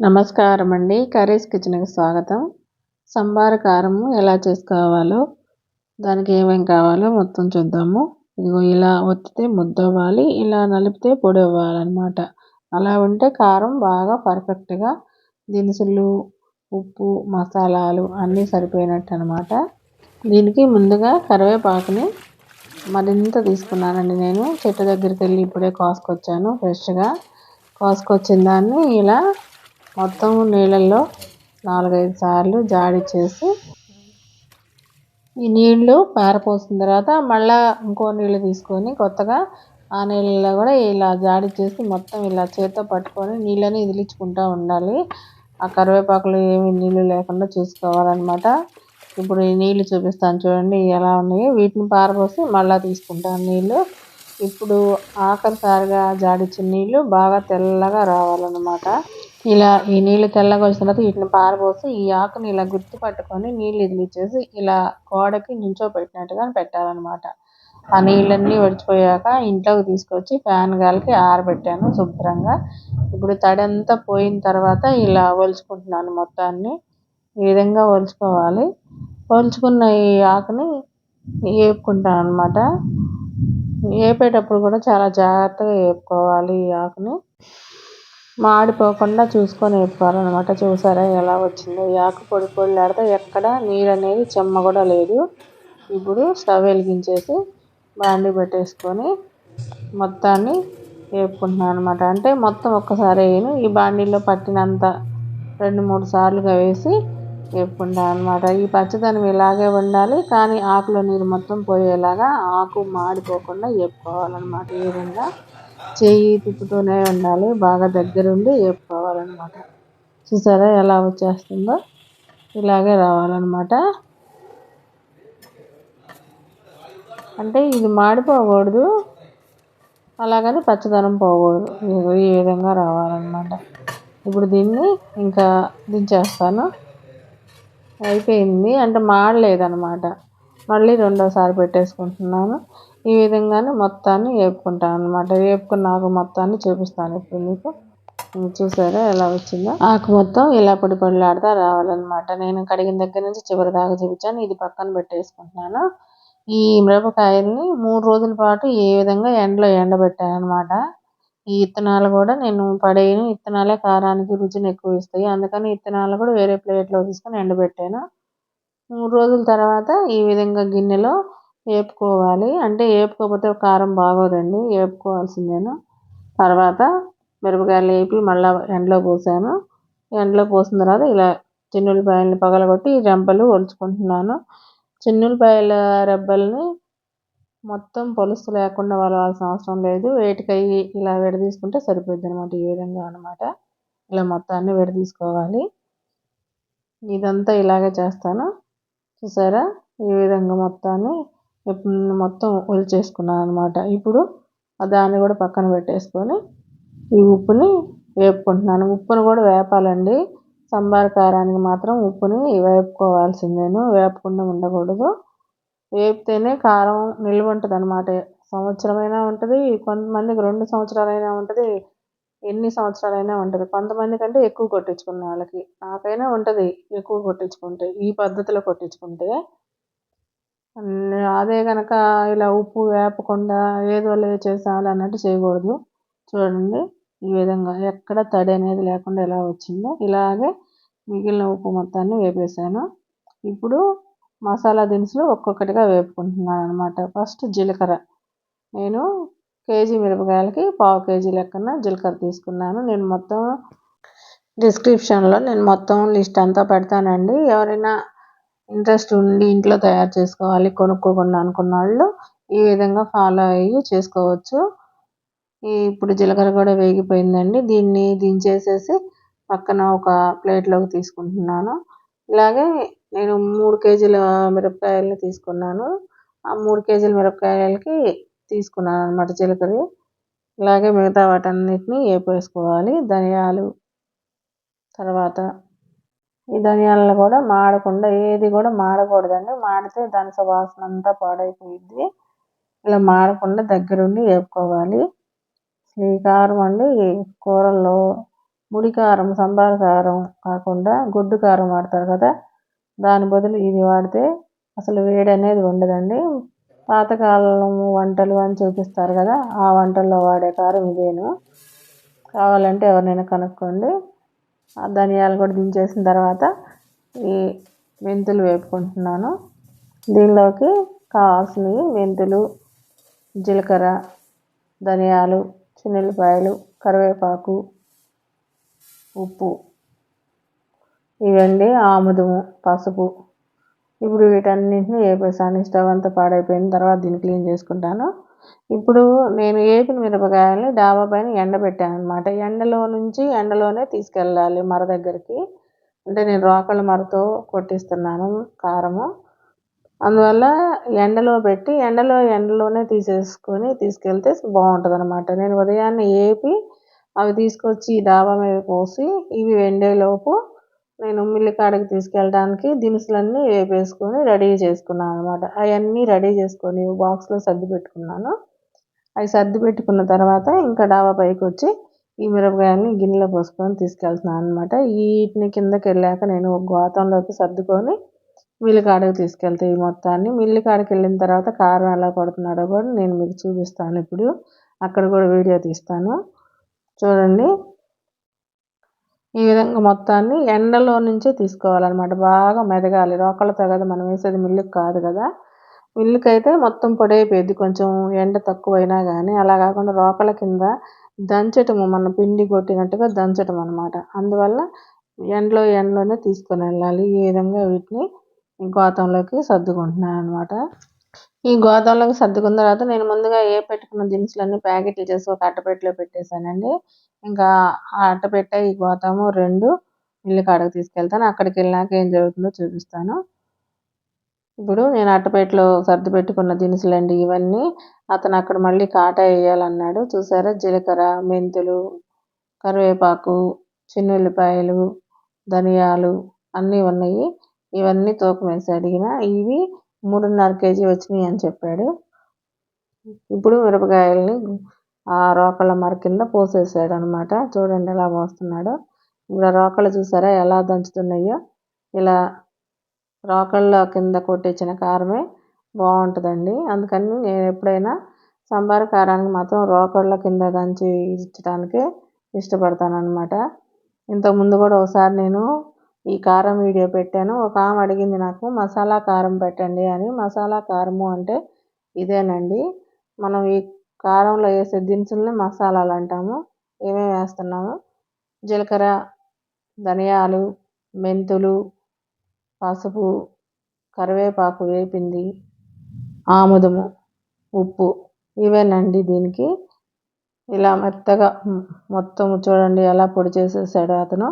నమస్కారం అండి కర్రీస్ కిచెన్కి స్వాగతం. సంబార కారం ఎలా చేసుకోవాలో దానికి ఏమేమి కావాలో మొత్తం చూద్దాము. ఇదిగో ఇలా ఒత్తితే ముద్దవ్వాలి ఇలా నలిపితే పొడి అవ్వాలన్నమాట. అలా ఉంటే కారం బాగా పర్ఫెక్ట్గా దినుసులు ఉప్పు మసాలాలు అన్నీ సరిపోయినట్టు అనమాట దీనికి ముందుగా కరివేపాకుని మరింత తీసుకున్నానండి నేను. చెట్టు దగ్గరికి వెళ్ళి ఇప్పుడే కోసుకొచ్చాను ఫ్రెష్గా. కోసుకొచ్చిన దాన్ని ఇలా మొత్తం నీళ్ళల్లో నాలుగైదు సార్లు జాడి చేసి ఈ నీళ్ళు పారపోసిన తర్వాత మళ్ళీ ఇంకో నీళ్ళు తీసుకొని కొత్తగా ఆ నీళ్ళలో కూడా ఇలా జాడి చేసి మొత్తం ఇలా చేత్తో పట్టుకొని నీళ్ళని ఇదిలించుకుంటూ ఉండాలి. ఆ కరివేపాకులు ఏమి నీళ్ళు లేకుండా చూసుకోవాలన్నమాట. ఇప్పుడు ఈ నీళ్ళు చూపిస్తాను చూడండి ఎలా ఉన్నాయి. వీటిని పారపోసి మళ్ళీ తీసుకుంటాను నీళ్ళు ఇప్పుడు ఆఖరిసారిగా జాడిచ్చిన నీళ్ళు బాగా తెల్లగా రావాలన్నమాట. ఇలా ఈ నీళ్ళు తెల్లగా వచ్చిన తర్వాత వీటిని పారబోసి ఈ ఆకుని ఇలా గుర్తు పట్టుకొని నీళ్ళు ఇదిలిచ్చేసి ఇలా గోడకి పెట్టినట్టుగా పెట్టాలన్నమాట. ఆ నీళ్ళన్నీ వడిచిపోయాక ఇంట్లోకి తీసుకొచ్చి ఫ్యాన్ గాలికి ఆరబెట్టాను శుభ్రంగా. ఇప్పుడు తడంతా పోయిన తర్వాత ఇలా ఒలుచుకుంటున్నాను మొత్తాన్ని. ఈ విధంగా ఒలుచుకోవాలి. ఒలుచుకున్న ఈ ఆకుని వేపుకుంటాను అనమాట వేపేటప్పుడు కూడా చాలా జాగ్రత్తగా వేపుకోవాలి ఈ ఆకుని. మాడిపోకుండా చూసుకొని వేపుకోవాలన్నమాట చూసారా ఎలా వచ్చిందో? ఈ ఆకు పొడి పొడిలాడితే ఎక్కడ నీరు అనేది చెమ్మ కూడా లేదు. ఇప్పుడు స్టవ్ వెలిగించేసి బాండి పెట్టేసుకొని మొత్తాన్ని వేపుకుంటున్నాను అనమాట అంటే మొత్తం ఒక్కసారి వేయను. ఈ బాండీలో పట్టినంత రెండు మూడు సార్లుగా వేసి వేపుకుంటాను అనమాట ఈ పచ్చదనం ఇలాగే ఉండాలి కానీ ఆకులో నీరు మొత్తం పోయేలాగా ఆకు మాడిపోకుండా వేపుకోవాలన్నమాట. ఈ విధంగా చేయి తిప్పుతూనే ఉండాలి. బాగా దగ్గరుండి వేపుకోవాలన్నమాట చూసారా ఎలా వచ్చేస్తుందో? ఇలాగే రావాలన్నమాట. అంటే ఇది మాడిపోకూడదు అలాగని పచ్చదనం పోకూడదు. ఈ విధంగా రావాలన్నమాట. ఇప్పుడు దీన్ని ఇంకా దించేస్తాను. అయిపోయింది. అంటే మాడలేదన్నమాట. మళ్ళీ రెండోసారి పెట్టేసుకుంటున్నాను. ఈ విధంగానే మొత్తాన్ని వేపుకుంటాను అనమాట వేపుకున్నాక మొత్తాన్ని చూపిస్తాను ఇప్పుడు మీకు. చూసారా ఎలా వచ్చిందో? ఆకు మొత్తం ఇలా పొడి పొడిలాడుతూ రావాలన్నమాట. నేను కడిగిన దగ్గర నుంచి చివరి దాకా చూపించాను. ఇది పక్కన పెట్టేసుకుంటున్నాను. ఈ మిరపకాయల్ని మూడు రోజుల పాటు ఏ విధంగా ఎండలో ఎండబెట్టాను అనమాట ఈ విత్తనాలు కూడా నేను పడేయను. విత్తనాలే కారానికి రుచిని ఎక్కువ ఇస్తాయి. అందుకని విత్తనాలు కూడా వేరే ప్లేట్లో తీసుకొని ఎండబెట్టాను. మూడు రోజుల తర్వాత ఈ విధంగా గిన్నెలో వేపుకోవాలి అంటే వేపుకోకపోతే కారం బాగోదండి. వేపుకోవాల్సిందేను తర్వాత మిరపకాయలు వేపి మళ్ళీ ఎండలో పోసాను. ఎండలో పోసిన తర్వాత ఇలా చిన్నులపాయలని పగలగొట్టి రెబ్బలు ఒలుచుకుంటున్నాను. చిన్నుల్లిపాయల రెబ్బల్ని మొత్తం పొలుసు లేకుండా వలవాల్సిన అవసరం లేదు. వేటికయ్యి ఇలా విడదీసుకుంటే సరిపోద్ది అనమాట ఈ విధంగా అనమాట ఇలా మొత్తాన్ని విడదీసుకోవాలి. ఇదంతా ఇలాగే చేస్తాను. చూసారా? ఈ విధంగా మొత్తాన్ని మొత్తం ఒలిచేసుకున్నాను అనమాట ఇప్పుడు దాన్ని కూడా పక్కన పెట్టేసుకొని ఈ ఉప్పుని వేపుకుంటున్నాను. ఉప్పుని కూడా వేపాలండి. సంబార కారానికి మాత్రం ఉప్పుని వేపుకోవాల్సిందేను. వేపకుండా ఉండకూడదు. వేపితేనే కారం నిల్వ ఉంటుంది అనమాట సంవత్సరమైనా ఉంటుంది కొంతమందికి రెండు సంవత్సరాలైనా ఉంటుంది ఎన్ని సంవత్సరాలైనా ఉంటుంది. కొంతమంది కంటే ఎక్కువ కొట్టించుకున్న వాళ్ళకి నాకైనా ఉంటుంది ఎక్కువ కొట్టించుకుంటే ఈ పద్ధతిలో కొట్టించుకుంటే. అదే కనుక ఇలా ఉప్పు వేపకుండా ఏదో చేసాలి అన్నట్టు చేయకూడదు. చూడండి ఈ విధంగా ఎక్కడ తడి అనేది లేకుండా ఎలా వచ్చిందో ఇలాగే మిగిలిన ఉప్పు మొత్తాన్ని వేపేసాను. ఇప్పుడు మసాలా దినుసులు ఒక్కొక్కటిగా వేపుకుంటున్నాను అనమాట ఫస్ట్ జీలకర్ర. నేను కేజీ మిరపకాయలకి పావు కేజీ లెక్కన జీలకర్ర తీసుకున్నాను. నేను మొత్తం డిస్క్రిప్షన్లో నేను మొత్తం లిస్ట్ అంతా పెడతానండి. ఎవరైనా ఇంట్రెస్ట్ ఉండి ఇంట్లో తయారు చేసుకోవాలి కొనుక్కోకుండా అనుకున్న వాళ్ళు ఈ విధంగా ఫాలో అయ్యి చేసుకోవచ్చు. ఇప్పుడు జీలకర్ర కూడా వేగిపోయిందండి. దీన్ని దించేసేసి పక్కన ఒక ప్లేట్లోకి తీసుకుంటున్నాను. ఇలాగే నేను మూడు కేజీల మిరపకాయలని తీసుకున్నాను. ఆ మూడు కేజీల మిరపకాయలకి తీసుకున్నాను అనమాట జీలకర్ర. ఇలాగే మిగతా వాటన్నిటిని వేపేసుకోవాలి. ధనియాలు తర్వాత ఈ ధనియాలను కూడా మాడకుండా ఏది కూడా మాడకూడదండి. మాడితే దాని సువాసన అంతా పాడైపోయింది ఇలా మాడకుండా దగ్గరుండి వేపుకోవాలి. ఈ కారం అండి కూరల్లో ముడి కారం సంబార కారం కాకుండా గుడ్డు కారం వాడతారు కదా దాని బదులు ఇది వాడితే అసలు వేడి అనేది ఉండదండి. పాతకాలం వంటలు అని చూపిస్తారు కదా ఆ వంటల్లో వాడే కారం ఇదేను. కావాలంటే ఎవరినైనా కనుక్కోండి. ధనియాలు కూడా దించేసిన తర్వాత ఈ మెంతులు వేపుకుంటున్నాను. దీనిలోకి కావాల్సినవి మెంతులు జీలకర్ర ధనియాలు చిన్నెల్లిపాయలు కరివేపాకు ఉప్పు ఇవండి ఆముదము పసుపు. ఇప్పుడు వీటన్నింటిని వేపేసాను. స్టవ్ అంతా పాడైపోయిన తర్వాత దీన్ని క్లీన్ చేసుకుంటాను. ఇప్పుడు నేను వేపిన మిరపకాయలని డాబా పైన ఎండబెట్టాను అనమాట ఎండలో నుంచి ఎండలోనే తీసుకెళ్ళాలి మర దగ్గరికి. అంటే నేను రోకళ్ళ మరతో కొట్టిస్తున్నాను కారము. అందువల్ల ఎండలో పెట్టి ఎండలో ఎండలోనే తీసేసుకొని తీసుకెళ్తే బాగుంటుంది అనమాట నేను ఉదయాన్నే వేపి అవి తీసుకొచ్చి డాబా మీద పోసి ఇవి వెండేలోపు నేను మిల్లికాడకి తీసుకెళ్ళడానికి దినుసులన్నీ వేపేసుకొని రెడీ చేసుకున్నాను అనమాట అవన్నీ రెడీ చేసుకొని బాక్స్లో సర్ది పెట్టుకున్నాను. అవి సర్ది పెట్టుకున్న తర్వాత ఇంకా డాబా పైకి వచ్చి ఈ మిరపకాయల్ని గిన్నెలో పోసుకొని తీసుకెళ్తున్నాను అనమాట వీటిని కిందకి వెళ్ళాక నేను ఒక గోతంలోకి సర్దుకొని మిల్లికాడకి తీసుకెళ్తే ఈ మొత్తాన్ని. మిల్లి వెళ్ళిన తర్వాత కారం ఎలా పడుతున్నాడో కూడా నేను మీకు చూపిస్తాను ఇప్పుడు. అక్కడ కూడా వీడియో తీస్తాను. చూడండి. ఈ విధంగా మొత్తాన్ని ఎండలో నుంచే తీసుకోవాలన్నమాట. బాగా మెదగాలి. రోకళ్ళతో కదా మనం వేసేది మిల్లుకి కాదు కదా. మిల్లుకి అయితే మొత్తం పొడి అయిపోయింది కొంచెం ఎండ తక్కువైనా కానీ అలా కాకుండా రోకల కింద దంచటము మన పిండి కొట్టినట్టుగా దంచటం అనమాట అందువల్ల ఎండలో ఎండలోనే తీసుకొని వెళ్ళాలి. ఈ విధంగా వీటిని గోతంలోకి సర్దుకుంటున్నాను అనమాట ఈ గోదాంలోకి సర్దుకున్న తర్వాత నేను ముందుగా ఏ పెట్టుకున్న దినుసులన్నీ ప్యాకెట్లు చేసి ఒక అట్టపెట్టలో పెట్టేశానండి. ఇంకా ఆ అట్టపెట్ట ఈ గోతము రెండు ఇల్లు కాడకు తీసుకెళ్తాను. అక్కడికి వెళ్ళాక ఏం జరుగుతుందో చూపిస్తాను. ఇప్పుడు నేను అట్టపెట్టలో సర్ది పెట్టుకున్న దినుసులండి ఇవన్నీ. అతను అక్కడ మళ్ళీ కాటా వేయాలన్నాడు. చూసారా? జీలకర్ర మెంతులు కరివేపాకు చిన్నుల్లిపాయలు ధనియాలు అన్నీ ఉన్నాయి. ఇవన్నీ తూకం వేసి అడిగిన ఇవి మూడున్నర కేజీ వచ్చినాయి అని చెప్పాడు. ఇప్పుడు మిరపకాయల్ని ఆ రోకళ్ళ మర కింద పోసేసాడు అనమాట చూడండి ఎలా పోస్తున్నాడో ఇప్పుడు ఆ రోకళ్ళు చూసారా ఎలా దంచుతున్నాయో. ఇలా రోకళ్ళ కింద కొట్టించిన కారమే బాగుంటుందండి. అందుకని నేను ఎప్పుడైనా సంబార కారానికి మాత్రం రోకళ్ళ కింద దంచి ఇచ్చడానికి ఇష్టపడతాను అనమాట ఇంతకుముందు కూడా ఒకసారి నేను ఈ కారం వీడియో పెట్టాను. ఒక ఆమె అడిగింది నాకు మసాలా కారం పెట్టండి అని. మసాలా కారము అంటే ఇదేనండి. మనం ఈ కారంలో వేసే దినుసుల్ని మసాలాలు అంటాము. ఏమేమి వేస్తున్నాము? జీలకర్ర ధనియాలు మెంతులు పసుపు కరివేపాకు వేపింది ఆముదము ఉప్పు. ఇవేనండి దీనికి. ఇలా మెత్తగా మొత్తం చూడండి ఎలా పొడి చేసేసాడు అతను.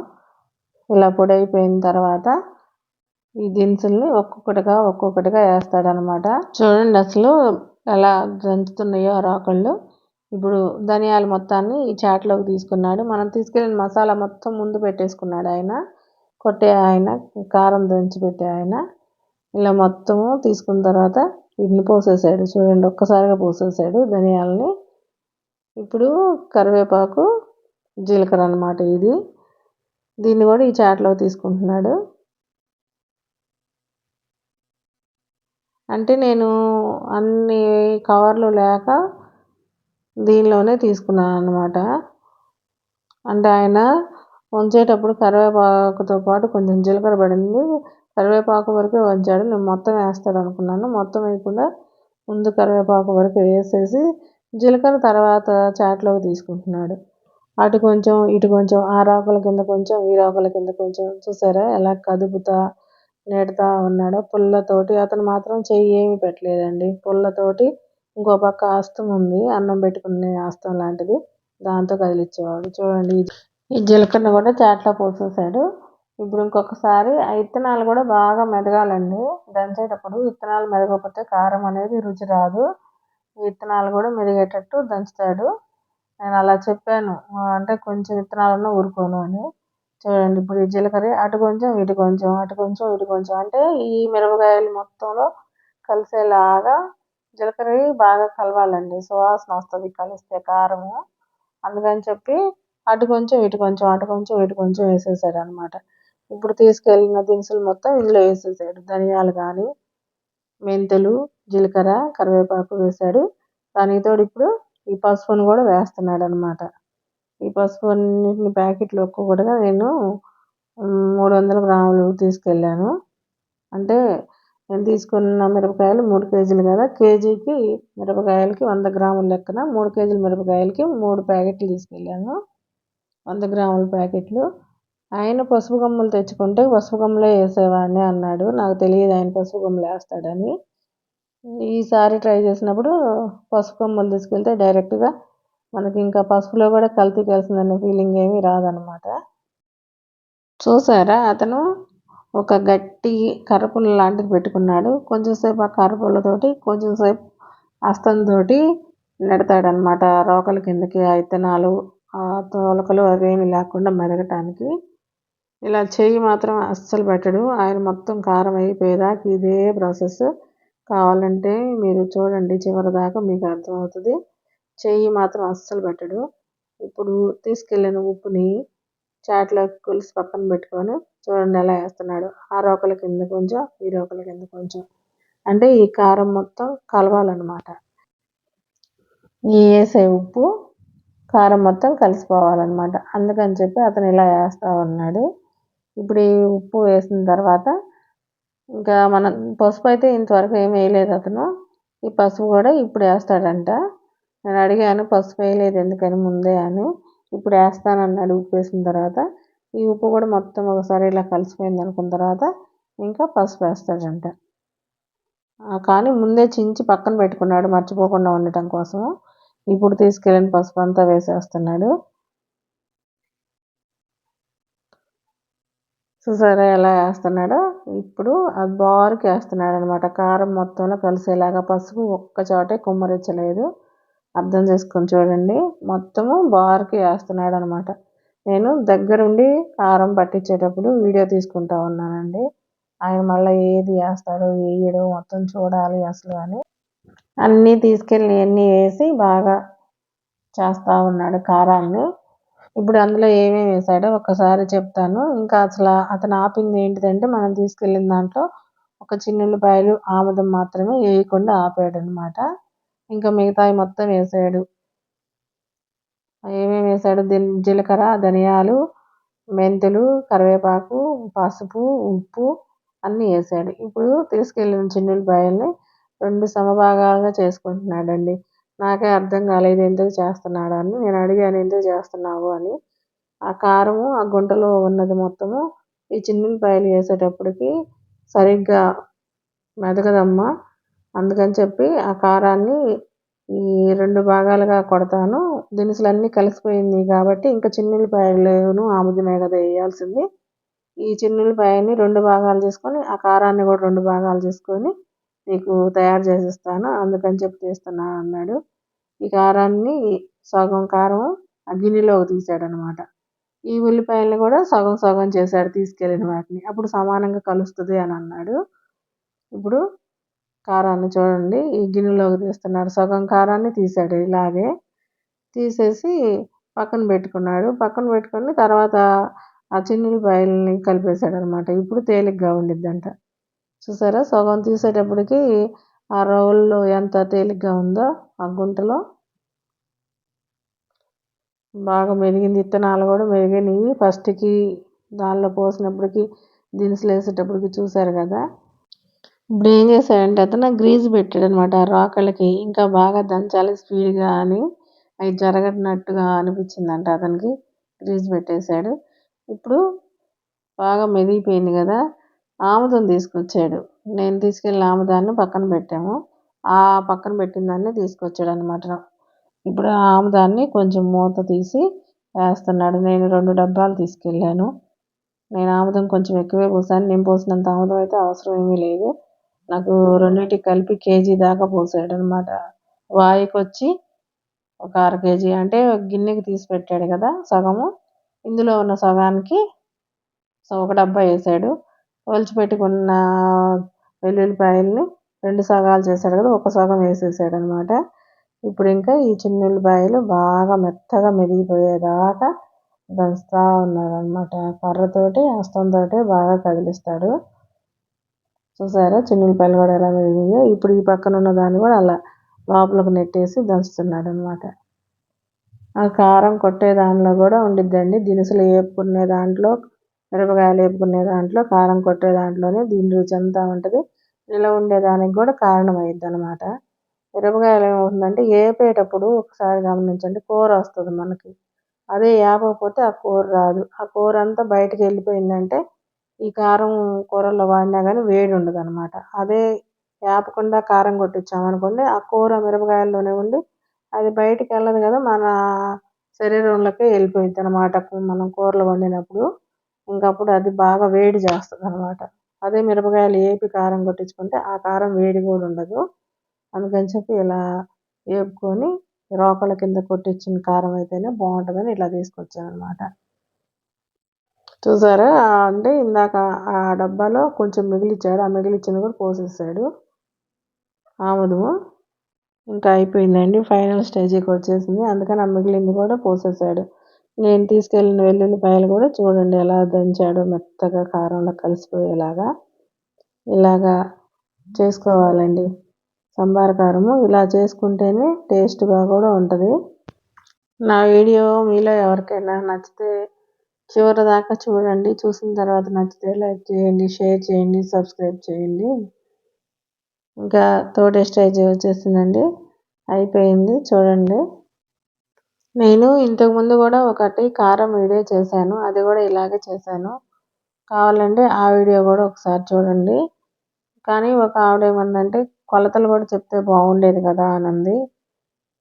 ఇలా పొడి అయిపోయిన తర్వాత ఈ దినుసుల్ని ఒక్కొక్కటిగా ఒక్కొక్కటిగా వేస్తాడనమాట. చూడండి అసలు ఎలా దంచుతున్నాయో ఆ రాకళ్ళు. ఇప్పుడు ధనియాలు మొత్తాన్ని ఈ చాట్లోకి తీసుకున్నాడు. మనం తీసుకెళ్ళిన మసాలా మొత్తం ముందు పెట్టేసుకున్నాడు ఆయన. కొట్టే ఆయన కారం దంచి పెట్టే ఆయన. ఇలా మొత్తము తీసుకున్న తర్వాత వీటిని పోసేసాడు. చూడండి ఒక్కసారిగా పోసేసాడు ధనియాలని. ఇప్పుడు కరివేపాకు జీలకర్ర అనమాట ఇది. దీన్ని కూడా ఈ చాట్లో తీసుకుంటున్నాడు. అంటే నేను అన్ని కవర్లు లేక దీనిలోనే తీసుకున్నాను అనమాట అంటే ఆయన వంచేటప్పుడు కరివేపాకుతో పాటు కొంచెం జీలకర్ర పడింది. కరివేపాకు వరకే వంచాడు. నేను మొత్తం వేస్తాడు అనుకున్నాను. మొత్తం వేయకుండా ముందు కరివేపాకు వరకు వేసేసి జీలకర్ర తర్వాత చాట్లోకి తీసుకుంటున్నాడు. అటు కొంచెం ఇటు కొంచెం ఆ రాకుల కింద కొంచెం ఈ రాకుల కింద కొంచెం. చూసారా? ఎలా కదుపుతా నెడతా ఉన్నాడో పుల్లతోటి. అతను మాత్రం చెయ్యి ఏమి పెట్టలేదండి. పుల్లతోటి ఇంకో పక్క ఆస్తం ఉంది. అన్నం పెట్టుకునే ఆస్తం లాంటిది. దాంతో కదిలిచ్చేవాడు. చూడండి ఈ జీలకర్ర కూడా చాట్లో పోసేసాడు. ఇప్పుడు ఇంకొకసారి ఆ విత్తనాలు కూడా బాగా మెదగాలండి. దంచేటప్పుడు విత్తనాలు మెదగకపోతే కారం అనేది రుచి రాదు. విత్తనాలు కూడా మెదిగేటట్టు దంచుతాడు. నేను అలా చెప్పాను. అంటే కొంచెం విత్తనాలన్నా ఊరుకోను అని. చూడండి ఇప్పుడు ఈ జీలకర్ర అటు కొంచెం ఇటు కొంచెం అటు కొంచెం ఇటు కొంచెం. అంటే ఈ మిరపకాయలు మొత్తంలో కలిసేలాగా జీలకర్ర బాగా కలవాలండి. సువాసన వస్తుంది కలిస్తే కారము. అందుకని చెప్పి అటు కొంచెం ఇటు కొంచెం అటు కొంచెం ఇటు కొంచెం వేసేసాడు అనమాట ఇప్పుడు తీసుకెళ్ళిన దినుసులు మొత్తం ఇందులో వేసేసాడు. ధనియాలు కానీ మెంతులు జీలకర్ర కరివేపాకు వేసాడు. దానికి తోడు ఇప్పుడు ఈ పసుపును కూడా వేస్తున్నాడు అనమాట ఈ పసుపు అన్నింటిని ప్యాకెట్లు ఒక్కొక్కటిగా నేను మూడు వందల గ్రాములు తీసుకెళ్ళాను. అంటే నేను తీసుకున్న మిరపకాయలు మూడు కేజీలు కదా. కేజీకి మిరపకాయలకి వంద గ్రాముల లెక్కన మూడు కేజీల మిరపకాయలకి మూడు ప్యాకెట్లు తీసుకెళ్ళాను. వంద గ్రాముల ప్యాకెట్లు. ఆయన పసుపు గమ్ములు తెచ్చుకుంటే పసుపు కొమ్మలే వేసేవాడిని అన్నాడు. నాకు తెలియదు ఆయన పసుపు కొమ్మలు వేస్తాడని. ఈసారి ట్రై చేసినప్పుడు పసుపు కొమ్మలు తీసుకెళ్తే డైరెక్ట్గా మనకి ఇంకా పసుపులో కూడా కల్తీ కలిసిందనే ఫీలింగ్ ఏమీ రాదనమాట చూసారా? అతను ఒక గట్టి కర్రపుల్ల లాంటిది పెట్టుకున్నాడు. కొంచెంసేపు ఆ కర్రపుల్లతోటి కొంచెంసేపు అస్తంతోటి నెడతాడనమాట రోకల కిందకి ఆ ఇత్తనాలు ఆ తోలకలు అవేమి లేకుండా మెరగటానికి. ఇలా చెయ్యి మాత్రం అస్సలు పెట్టడు. ఆయన మొత్తం కారం అయిపోయేదాకా ఇదే ప్రాసెస్. కావాలంటే మీరు చూడండి చివరి దాకా మీకు అర్థమవుతుంది. చెయ్యి మాత్రం అస్సలు పెట్టడు. ఇప్పుడు తీసుకెళ్ళిన ఉప్పుని చాట్లోకి కొలిసి పక్కన పెట్టుకొని చూడండి ఎలా వేస్తున్నాడు. ఆ రోకల కింద కొంచెం ఈ రోకల కింద కొంచెం. అంటే ఈ కారం మొత్తం కలవాలన్నమాట. ఈ వేసే ఉప్పు కారం మొత్తం కలిసిపోవాలన్నమాట. అందుకని చెప్పి అతను ఇలా వేస్తూ ఉన్నాడు. ఇప్పుడు ఈ ఉప్పు వేసిన తర్వాత ఇంకా మనం పసుపు అయితే ఇంతవరకు ఏమి వేయలేదు అతను. ఈ పసుపు కూడా ఇప్పుడు వేస్తాడంట. నేను అడిగాను పసుపు వేయలేదు ఎందుకని ముందే అని. ఇప్పుడు వేస్తానన్నాడు ఉప్పు వేసిన తర్వాత ఈ ఉప్పు కూడా మొత్తం ఒకసారి ఇలా కలిసిపోయింది అనుకున్న తర్వాత ఇంకా పసుపు వేస్తాడంట. కానీ ముందే చించి పక్కన పెట్టుకున్నాడు మర్చిపోకుండా ఉండటం కోసం ఇప్పుడు తీసుకెళ్ళిన పసుపు అంతా వేసేస్తున్నాడు. చూసారా ఎలా వేస్తున్నాడో ఇప్పుడు అది బారుకి వేస్తున్నాడు అనమాట కారం మొత్తంలో కలిసేలాగా పసుపు ఒక్క చోటే కుమ్మరించలేదు. అర్థం చేసుకొని చూడండి. మొత్తము బార్కి వేస్తున్నాడు అనమాట నేను దగ్గరుండి కారం పట్టించేటప్పుడు వీడియో తీసుకుంటా ఉన్నానండి. ఆయన మళ్ళీ ఏది వేస్తాడో వేయడో మొత్తం చూడాలి అసలు అని. అన్నీ తీసుకెళ్ళి అన్నీ వేసి బాగా చేస్తూ ఉన్నాడు కారాన్ని. ఇప్పుడు అందులో ఏమేమి వేసాడో ఒక్కసారి చెప్తాను. ఇంకా అసలు అతను ఆపింది ఏంటిదంటే మనం తీసుకెళ్ళిన దాంట్లో ఒక చిన్నుల్లిపాయలు ఆముదం మాత్రమే వేయకుండా ఆపాడు అనమాట ఇంకా మిగతావి మొత్తం వేసాడు. ఏమేమి వేసాడు? జీలకర్ర ధనియాలు మెంతులు కరివేపాకు పసుపు ఉప్పు అన్నీ వేసాడు. ఇప్పుడు తీసుకెళ్ళిన చిన్నుల్లిపాయల్ని రెండు సమభాగాలుగా చేసుకుంటున్నాడండి. నాకే అర్థం కాలేదు ఎందుకు చేస్తున్నాడు అని. నేను అడిగాను ఎందుకు చేస్తున్నావు? అని. ఆ కారము ఆ గుంటలో ఉన్నది మొత్తము ఈ చిన్నుల్లిపాయలు వేసేటప్పటికి సరిగ్గా మెదగదమ్మా. అందుకని చెప్పి ఆ కారాన్ని ఈ రెండు భాగాలుగా కొడతాను. దినుసులన్నీ కలిసిపోయింది కాబట్టి ఇంకా చిన్నుల్లిపాయలను ఆముదమే కదా వేయాల్సింది. ఈ చిన్నుల్లిపాయని రెండు భాగాలు చేసుకొని ఆ కారాన్ని కూడా రెండు భాగాలు చేసుకొని నీకు తయారు చేసిస్తాను. అందుకని చెప్పి తీస్తున్నాను అన్నాడు. ఈ కారాన్ని సగం కారం ఆ గిన్నెలోకి తీసాడు అనమాట ఈ ఉల్లిపాయలను కూడా సగం సగం చేశాడు తీసుకెళ్ళిన వాటిని. అప్పుడు సమానంగా కలుస్తుంది అని అన్నాడు. ఇప్పుడు కారాన్ని చూడండి ఈ గిన్నెలోకి తీస్తున్నాడు. సగం కారాన్ని తీసాడు ఇలాగే. తీసేసి పక్కన పెట్టుకున్నాడు. పక్కన పెట్టుకొని తర్వాత ఆ చిన్నుల్లిపాయలని కలిపేశాడు అనమాట ఇప్పుడు తేలిగ్గా ఉండిద్దంట. చూసారా? సగం తీసేటప్పటికి ఆ రవ్వల్లో ఎంత తేలిగ్గా ఉందో ఆ గుంటలో బాగా మెరిగింది విత్తనాలు కూడా మెరిగినాయి ఫస్ట్కి దానిలో పోసినప్పటికి దినుసులు వేసేటప్పటికి చూసారు కదా. ఇప్పుడు ఏం చేశాడంటే అతను గ్రీజ్ పెట్టాడు అనమాట రాకలకి. ఇంకా బాగా దంచాలి స్పీడ్గా అని అవి జరగనట్టుగా అనిపించిందంట అతనికి. గ్రీజ్ పెట్టేశాడు. ఇప్పుడు బాగా మెదిగిపోయింది కదా. ఆముదం తీసుకొచ్చాడు. నేను తీసుకెళ్ళిన ఆముదాన్ని పక్కన పెట్టాము. ఆ పక్కన పెట్టిన దాన్ని తీసుకొచ్చాడు అనమాట ఇప్పుడు ఆ ఆముదాన్ని కొంచెం మూత తీసి వేస్తున్నాడు. నేను రెండు డబ్బాలు తీసుకెళ్ళాను. నేను ఆముదం కొంచెం ఎక్కువే పోసాను. నేను పోసినంత ఆముదం అయితే అవసరం ఏమీ లేదు. నాకు రెండింటికి కలిపి కేజీ దాకా పోసాడు అనమాట వాయికి వచ్చి ఒక అర కేజీ అంటే గిన్నెకి తీసి పెట్టాడు కదా సగము. ఇందులో ఉన్న సగానికి ఒక డబ్బా వేసాడు. పెట్టుకున్న వెల్లుల్లిపాయల్ని రెండు సగాలు చేశాడు కదా ఒక సగం వేసేసాడు అనమాట ఇప్పుడు ఇంకా ఈ చిన్న ఉల్లిపాయలు బాగా మెత్తగా మెదిగిపోయేదాకా దంచుతా ఉన్నారనమాట. కర్రతోటి హస్తంతో బాగా కదిలిస్తాడు. చూసారా చిన్నులపాయలు కూడా ఎలా మెరిగాయో ఇప్పుడు ఈ పక్కన ఉన్న దాన్ని కూడా అలా లోపలికి నెట్టేసి దంచుతున్నాడు అనమాట ఆ కారం కొట్టే దానిలో కూడా ఉండిద్దండి. దినుసులు వేపుకునే దాంట్లో మిరపకాయలు వేపుకునే దాంట్లో కారం కొట్టే దాంట్లోనే దీని రుచి అంతా ఉంటుంది. నిలవ ఉండేదానికి కూడా కారణం అయ్యిద్ది అనమాట మిరపకాయలు ఏమవుతుందంటే వేపేటప్పుడు ఒకసారి గమనించండి కూర వస్తుంది మనకి. అదే వేపకపోతే ఆ కూర రాదు. ఆ కూర అంతా బయటకు వెళ్ళిపోయిందంటే ఈ కారం కూరల్లో వాడినా కానీ వేడి ఉండదు అనమాట అదే వేపకుండా కారం కొట్టించామనుకోండి ఆ కూర మిరపకాయల్లోనే ఉండి అది బయటికి వెళ్ళదు కదా మన శరీరంలోకి వెళ్ళిపోయింది అనమాట మనం కూరలు వండినప్పుడు ఇంకప్పుడు అది బాగా వేడి చేస్తుంది అనమాట అదే మిరపకాయలు వేపి కారం కొట్టించుకుంటే ఆ కారం వేడి కూడా ఉండదు. అందుకని చెప్పి ఇలా వేపుకొని రోకల కింద కొట్టించిన కారం అయితేనే బాగుంటుందని ఇలా తీసుకొచ్చాను అనమాట చూసారా అంటే ఇందాక ఆ డబ్బాలో కొంచెం మిగిలిచ్చాడు. ఆ మిగిలిచ్చింది కూడా పోసేసాడు. ఆముదము ఇంకా అయిపోయిందండి. ఫైనల్ స్టేజ్కి వచ్చేసింది. అందుకని ఆ మిగిలింది కూడా పోసేసాడు. నేను తీసుకెళ్ళిన వెల్లుల్లిపాయలు కూడా చూడండి ఎలా దంచాడో మెత్తగా కారంలో కలిసిపోయేలాగా. ఇలాగా చేసుకోవాలండి. సంబార కారము ఇలా చేసుకుంటేనే టేస్ట్గా కూడా ఉంటుంది. నా వీడియో మీలో ఎవరికైనా నచ్చితే చివరి దాకా చూడండి. చూసిన తర్వాత నచ్చితే లైక్ చేయండి షేర్ చేయండి సబ్స్క్రైబ్ చేయండి. ఇంకా తోటే స్టేజ్ వచ్చేసిందండి. అయిపోయింది. చూడండి. నేను ఇంతకుముందు కూడా ఒకటి కారం వీడియో చేశాను. అది కూడా ఇలాగే చేశాను. కావాలంటే ఆ వీడియో కూడా ఒకసారి చూడండి. కానీ ఒక ఆవిడ ఏమందంటే కొలతలు కూడా చెప్తే బాగుండేది కదా అని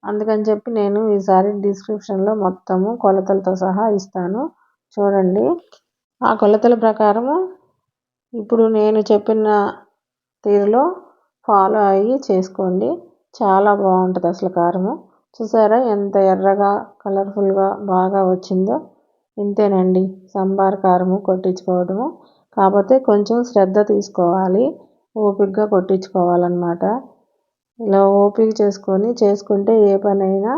అందుకని చెప్పి నేను ఈసారి డిస్క్రిప్షన్లో మొత్తము కొలతలతో సహా ఇస్తాను. చూడండి. ఆ కొలతల ప్రకారము ఇప్పుడు నేను చెప్పిన తీరులో ఫాలో అయ్యి చేసుకోండి. చాలా బాగుంటుంది అసలు కారము. చూసారా ఎంత ఎర్రగా కలర్ఫుల్గా బాగా వచ్చిందో. ఇంతేనండి సాంబార్ కారము కొట్టించుకోవడము. కాకపోతే కొంచెం శ్రద్ధ తీసుకోవాలి ఓపికగా కొట్టించుకోవాలన్నమాట. ఇలా ఓపిక చేసుకొని చేసుకుంటే ఏ పనైనా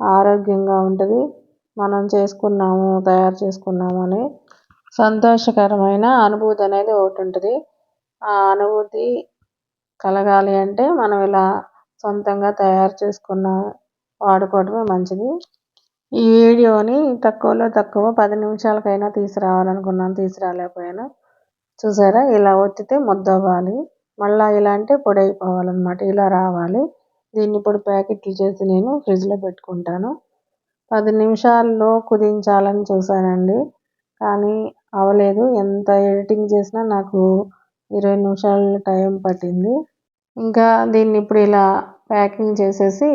ఆరోగ్యంగా ఉంటుంది. మనం చేసుకున్నాము తయారు చేసుకున్నాము అని సంతోషకరమైన అనుభూతి అనేది ఒకటి ఉంటుంది. ఆ అనుభూతి కలగాలి అంటే మనం ఇలా సొంతంగా తయారు చేసుకున్న వాడుకోవడమే మంచిది. ఈ వీడియోని తక్కువలో తక్కువ పది నిమిషాలకైనా తీసుకురావాలనుకున్నాను తీసుకురాలేకపోయాను. చూసారా? ఇలా ఒత్తితే ముద్దవ్వాలి. మళ్ళీ ఇలా అంటే పొడి అయిపోవాలన్నమాట ఇలా రావాలి. దీన్ని ఇప్పుడు ప్యాకెట్లు చేసి నేను ఫ్రిడ్జ్లో పెట్టుకుంటాను. పది నిమిషాల్లో కుదించాలని చూశానండి. కానీ అవలేదు. ఎంత ఎడిటింగ్ చేసినా నాకు ఇరవై నిమిషాలు టైం పట్టింది. ఇంకా దీన్ని ఇప్పుడు ఇలా ప్యాకింగ్ చేసేసి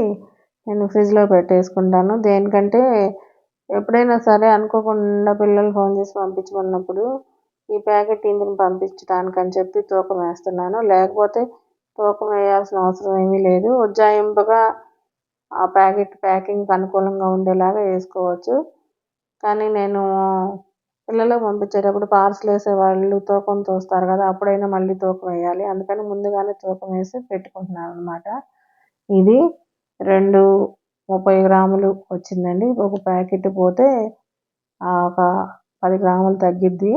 నేను ఫ్రిడ్జ్లో పెట్టేసుకుంటాను. దేనికంటే ఎప్పుడైనా సరే అనుకోకుండా పిల్లలు ఫోన్ చేసి పంపించమన్నప్పుడు ఈ ప్యాకెట్ ఇందుని పంపించడానికి అని చెప్పి తూకం వేస్తున్నాను. లేకపోతే తూకం వేయాల్సిన అవసరం ఏమీ లేదు. ఉజ్జాయింపుగా ఆ ప్యాకెట్ ప్యాకింగ్కి అనుకూలంగా ఉండేలాగా వేసుకోవచ్చు. కానీ నేను పిల్లలకు పంపించేటప్పుడు పార్సల్ వేసే వాళ్ళు తూకం తోస్తారు కదా అప్పుడైనా మళ్ళీ తూకం వేయాలి. అందుకని ముందుగానే తూకం వేసి పెట్టుకుంటున్నాను అనమాట ఇది రెండు ముప్పై గ్రాములు వచ్చిందండి. ఒక ప్యాకెట్ పోతే ఒక పది గ్రాములు తగ్గిద్ది.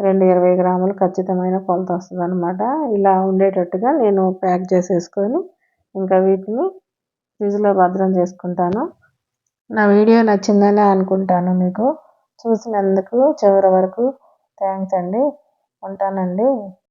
రెండు ఇరవై గ్రాములు ఖచ్చితమైన కొలత వస్తుంది అనమాట ఇలా ఉండేటట్టుగా నేను ప్యాక్ చేసేసుకొని ఇంకా వీటిని ఫ్రిడ్జ్లో భద్రం చేసుకుంటాను. నా వీడియో నచ్చిందని అనుకుంటాను మీకు. చూసినందుకు చివరి వరకు థ్యాంక్స్ అండి. ఉంటానండి.